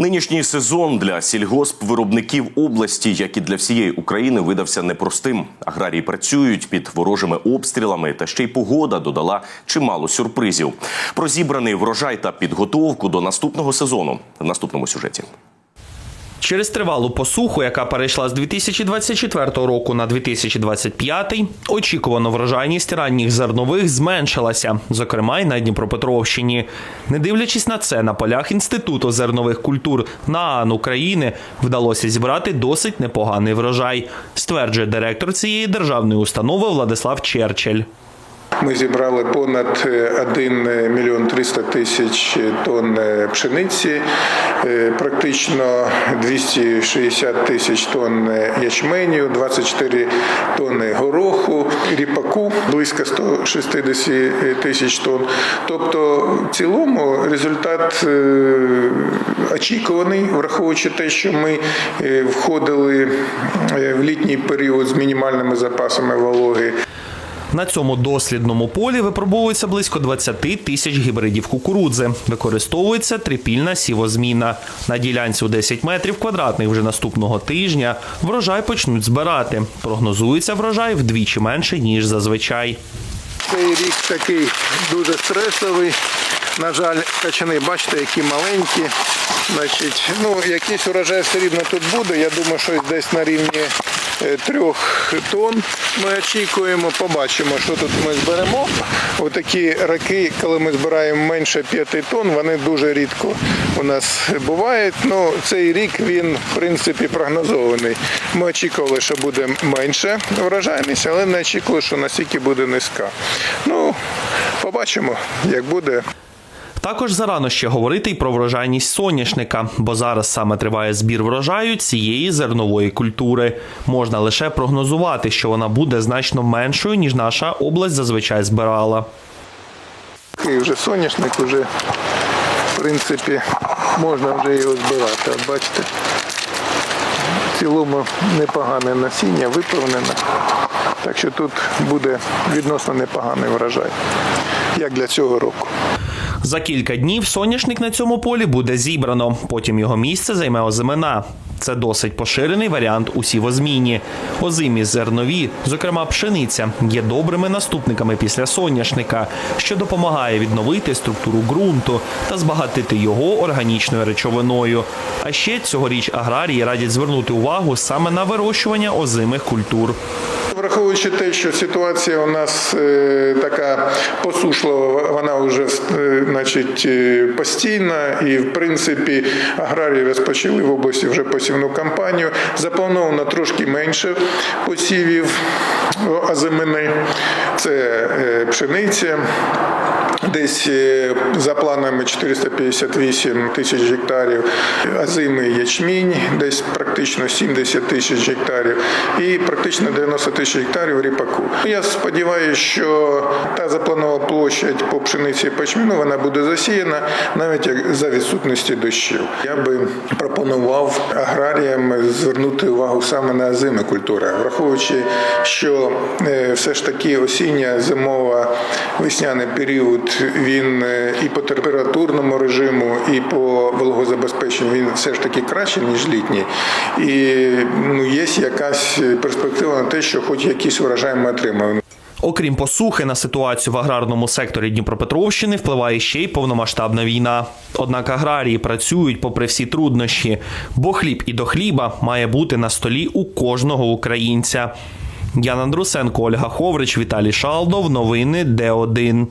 Нинішній сезон для сільгоспвиробників області, як і для всієї України, видався непростим. Аграрії працюють під ворожими обстрілами, та ще й погода додала чимало сюрпризів. Про зібраний врожай та підготовку до наступного сезону в наступному сюжеті. Через тривалу посуху, яка перейшла з 2024 року на 2025, очікувано врожайність ранніх зернових зменшилася, зокрема й на Дніпропетровщині. Не дивлячись на це, на полях інституту зернових культур НААН України вдалося зібрати досить непоганий врожай, стверджує директор цієї державної установи Владислав Черчель. Ми зібрали понад е, 1 мільйон 300 тисяч тонн е, пшениці, е, практично 260 тисяч тонн ячменю, 24 тонни гороху, ріпаку близько 160 тисяч тонн. Тобто, в цілому результат е, очікуваний, враховуючи те, що ми е, входили е, в літній період з мінімальними запасами вологи. На цьому дослідному полі випробовується близько 20 тисяч гібридів кукурудзи. Використовується трипільна сівозміна. На ділянці у 10 метрів квадратних вже наступного тижня врожай почнуть збирати. Прогнозується врожай вдвічі менше, ніж зазвичай. Цей рік такий дуже стресовий. На жаль, качани, бачите, які маленькі. Значить, ну, якийсь урожай все рівно тут буде. Я думаю, що десь на рівні трьох тонн ми очікуємо. Побачимо, що тут ми зберемо. Отакі роки, коли ми збираємо менше 5 тонн, вони дуже рідко у нас бувають. Ну, цей рік він, в принципі, прогнозований. Ми очікували, що буде менше врожайність, але не очікували, що настільки буде низька. Ну, побачимо, як буде. Також зарано ще говорити й про врожайність соняшника, бо зараз саме триває збір врожаю цієї зернової культури. Можна лише прогнозувати, що вона буде значно меншою, ніж наша область зазвичай збирала. Такий вже соняшник, вже, в принципі, можна вже його збирати. От бачите, в цілому непогане насіння, виповнене. Так що тут буде відносно непоганий врожай, як для цього року. За кілька днів соняшник на цьому полі буде зібрано. Потім його місце займе озимина. Це досить поширений варіант у сівозміні. Озимі зернові, зокрема пшениця, є добрими наступниками після соняшника, що допомагає відновити структуру ґрунту та збагатити його органічною речовиною. А ще цьогоріч аграрії радять звернути увагу саме на вирощування озимих культур. Враховуючи те, що ситуація у нас е, така посушлива, вона вже е, значить, е, постійна, і в принципі аграрії розпочали в області вже посівну кампанію. Заплановано трошки менше посівів озимини. Це пшениця. Десь за планами 458 тисяч гектарів, озимий ячмінь, десь практично 70 тисяч гектарів і практично 90 тисяч гектарів ріпаку. Я сподіваюся, що та запланована площадь по пшениці і почміну вона буде засіяна навіть як за відсутності дощів. Я би пропонував аграріям звернути увагу саме на озимі культури, враховуючи, що е, все ж таки осіння зимова весняний період він е, і по температурному режиму, і по вологозабезпеченню він все ж таки краще, ніж літній. І ну, є якась перспектива на те, що хоч якийсь урожай ми отримаємо. Окрім посухи, на ситуацію в аграрному секторі Дніпропетровщини впливає ще й повномасштабна війна. Однак аграрії працюють попри всі труднощі, бо хліб і до хліба має бути на столі у кожного українця. Ян Андрусенко, Ольга Ховрич, Віталій Шалдов. Новини Д1.